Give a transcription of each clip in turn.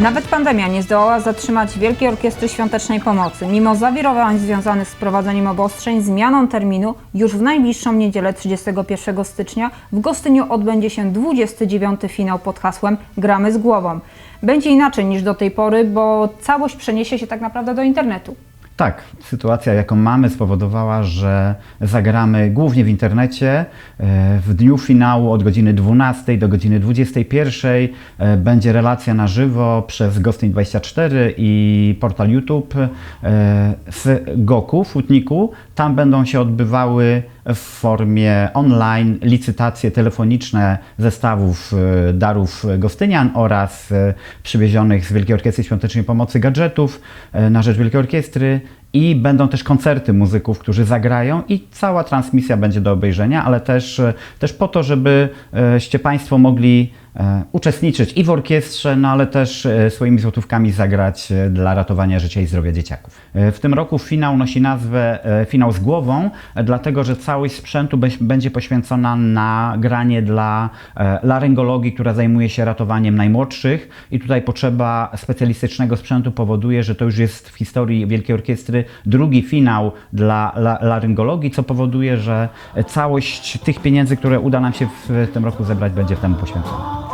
Nawet pandemia nie zdołała zatrzymać Wielkiej Orkiestry Świątecznej Pomocy. Mimo zawirowań związanych z prowadzeniem obostrzeń, zmianą terminu, już w najbliższą niedzielę 31 stycznia w Gostyniu odbędzie się 29. finał pod hasłem Gramy z głową. Będzie inaczej niż do tej pory, bo całość przeniesie się tak naprawdę do internetu. Tak, sytuacja jaką mamy spowodowała, że zagramy głównie w internecie. E, W dniu finału od godziny 12 do godziny 21 e, będzie relacja na żywo przez Gostyń24 i portal YouTube e, z Goku, Futniku. Tam będą się odbywały w formie online licytacje telefoniczne zestawów e, darów Gostynian oraz e, przywiezionych z Wielkiej Orkiestry Świątecznej Pomocy gadżetów e, na rzecz Wielkiej Orkiestry. I będą też koncerty muzyków, którzy zagrają i cała transmisja będzie do obejrzenia, ale też, też po to, żebyście Państwo mogli uczestniczyć i w orkiestrze, no ale też e, swoimi złotówkami zagrać e, dla ratowania życia i zdrowia dzieciaków. E, W tym roku finał nosi nazwę e, Finał z głową, e, dlatego że całość sprzętu będzie poświęcona na granie dla e, laryngologii, która zajmuje się ratowaniem najmłodszych i tutaj potrzeba specjalistycznego sprzętu powoduje, że to już jest w historii Wielkiej Orkiestry drugi finał dla la- laryngologii, co powoduje, że e, całość tych pieniędzy, które uda nam się w tym roku zebrać, będzie temu poświęcona.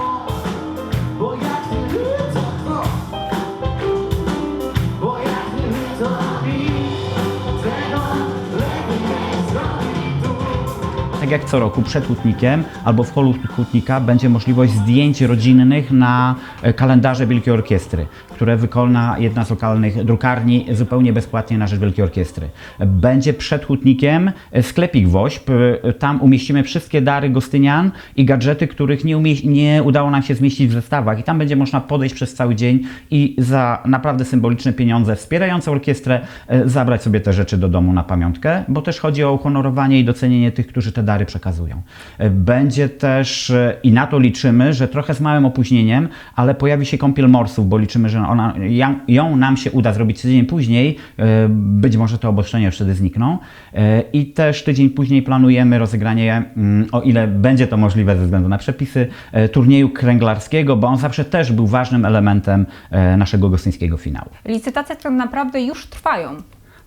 Tak jak co roku przed hutnikiem albo w holu hutnika będzie możliwość zdjęć rodzinnych na e, kalendarze Wielkiej Orkiestry, które wykona jedna z lokalnych drukarni zupełnie bezpłatnie na rzecz Wielkiej Orkiestry. Będzie przed hutnikiem e, sklepik WOŚP. e, Tam umieścimy wszystkie dary gostynian i gadżety, których nie, nie udało nam się zmieścić w zestawach. I tam będzie można podejść przez cały dzień i za naprawdę symboliczne pieniądze wspierające orkiestrę zabrać sobie te rzeczy do domu na pamiątkę, bo też chodzi o uhonorowanie i docenienie tych, którzy te dary przekazują. E, Będzie też, e, i na to liczymy, że trochę z małym opóźnieniem, ale pojawi się kąpiel morsów, bo liczymy, że ona, ją, nam się uda zrobić tydzień później. E, Być może te obostrzenia wtedy znikną. I też tydzień później planujemy rozegranie, mm, o ile będzie to możliwe ze względu na przepisy, turnieju kręglarskiego, bo on zawsze też był ważnym elementem naszego gostyńskiego finału. Licytacje tak naprawdę już trwają.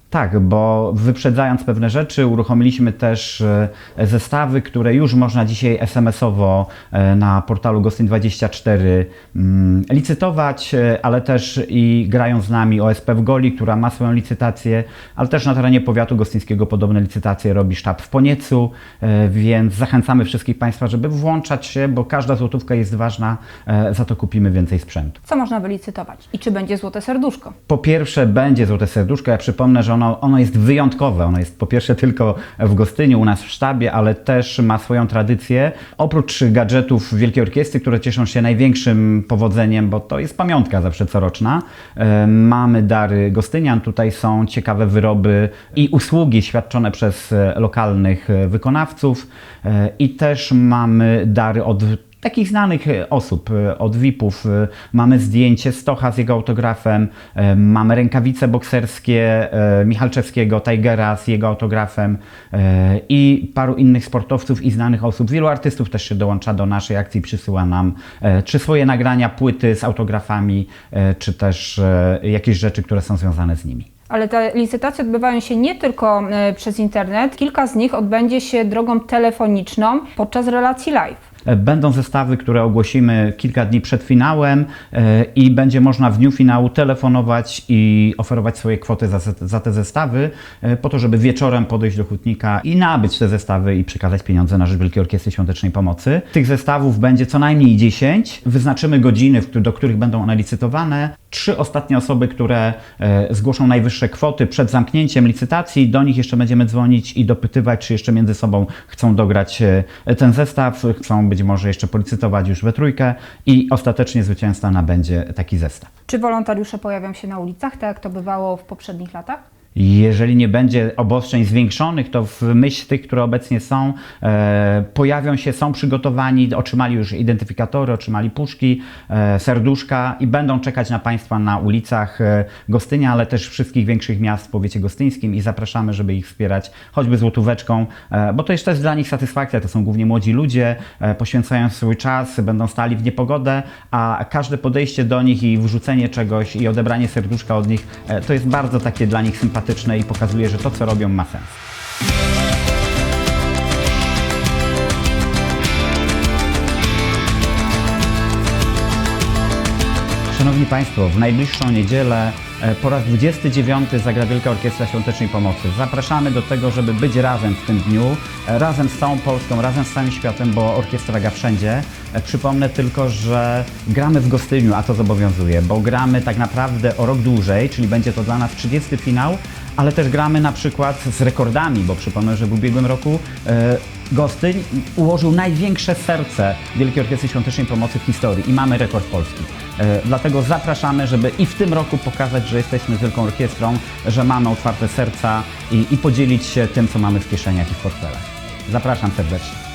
Tak, bo wyprzedzając pewne rzeczy, uruchomiliśmy też e, zestawy, które już można dzisiaj SMS-owo e, na portalu Gostin24 mm, licytować, e, ale też i grają z nami OSP w Goli, która ma swoją licytację, ale też na terenie powiatu gostyńskiego podobne licytacje robi sztab w Poniecu, więc zachęcamy wszystkich Państwa, żeby włączać się, bo każda złotówka jest ważna, za to kupimy więcej sprzętu. Co można wylicytować? I czy będzie złote serduszko? Po pierwsze będzie Złote Serduszko. Ja przypomnę, że ono, ono jest wyjątkowe. Ono jest po pierwsze tylko w Gostyniu, u nas w sztabie, ale też ma swoją tradycję. Oprócz gadżetów Wielkiej Orkiestry, które cieszą się największym powodzeniem, bo to jest pamiątka zawsze coroczna, e, mamy dary Gostynian. Tutaj są ciekawe wyroby i usługi świadczone przez lokalnych wykonawców. E, I też mamy dary od takich znanych e, osób, e, od VIP-ów. e, Mamy zdjęcie Stocha z jego autografem, mamy rękawice bokserskie Michalczewskiego, Tigera z jego autografem i paru innych sportowców i znanych osób. Wielu artystów też się dołącza do naszej akcji, przysyła nam czy swoje nagrania, płyty z autografami, czy też jakieś rzeczy, które są związane z nimi. Ale te licytacje odbywają się nie tylko przez internet, kilka z nich odbędzie się drogą telefoniczną podczas relacji live. E, Będą zestawy, które ogłosimy kilka dni przed finałem e, i będzie można w dniu finału telefonować i oferować swoje kwoty za, za te zestawy, e, po to, żeby wieczorem podejść do hutnika i nabyć te zestawy i przekazać pieniądze na rzecz Wielkiej Orkiestry Świątecznej Pomocy. Tych zestawów będzie co najmniej 10. Wyznaczymy godziny, do których będą one licytowane. Trzy ostatnie osoby, które e, zgłoszą najwyższe kwoty przed zamknięciem licytacji, do nich jeszcze będziemy dzwonić i dopytywać, czy jeszcze między sobą chcą dograć e, ten zestaw, chcą być może jeszcze policytować już we trójkę i ostatecznie zwycięzca nabędzie taki zestaw. Czy wolontariusze pojawią się na ulicach, tak jak to bywało w poprzednich latach? Jeżeli nie będzie obostrzeń zwiększonych, to w myśl tych, które obecnie są, e, pojawią się, są przygotowani, otrzymali już identyfikatory, otrzymali puszki, e, serduszka i będą czekać na Państwa na ulicach e, Gostynia, ale też wszystkich większych miast w powiecie gostyńskim i zapraszamy, żeby ich wspierać choćby złotóweczką, e, bo to jest dla nich satysfakcja. To są głównie młodzi ludzie, e, poświęcają swój czas, będą stali w niepogodę, a każde podejście do nich i wrzucenie czegoś i odebranie serduszka od nich, e, to jest bardzo takie dla nich sympatyczne i pokazuje, że to, co robią, ma sens. Szanowni Państwo, w najbliższą niedzielę e, po raz 29 zagra Wielka Orkiestra Świątecznej Pomocy. Zapraszamy do tego, żeby być razem w tym dniu, e, razem z całą Polską, razem z całym światem, bo orkiestra gra wszędzie. E, Przypomnę tylko, że gramy w Gostyniu, a to zobowiązuje, bo gramy tak naprawdę o rok dłużej, czyli będzie to dla nas 30 finał, ale też gramy na przykład z rekordami, bo przypomnę, że w ubiegłym roku e, Gostyń ułożył największe serce Wielkiej Orkiestry Świątecznej Pomocy w historii i mamy rekord polski. E, Dlatego zapraszamy, żeby i w tym roku pokazać, że jesteśmy wielką orkiestrą, że mamy otwarte serca i, i podzielić się tym, co mamy w kieszeniach i w portfelach. Zapraszam serdecznie.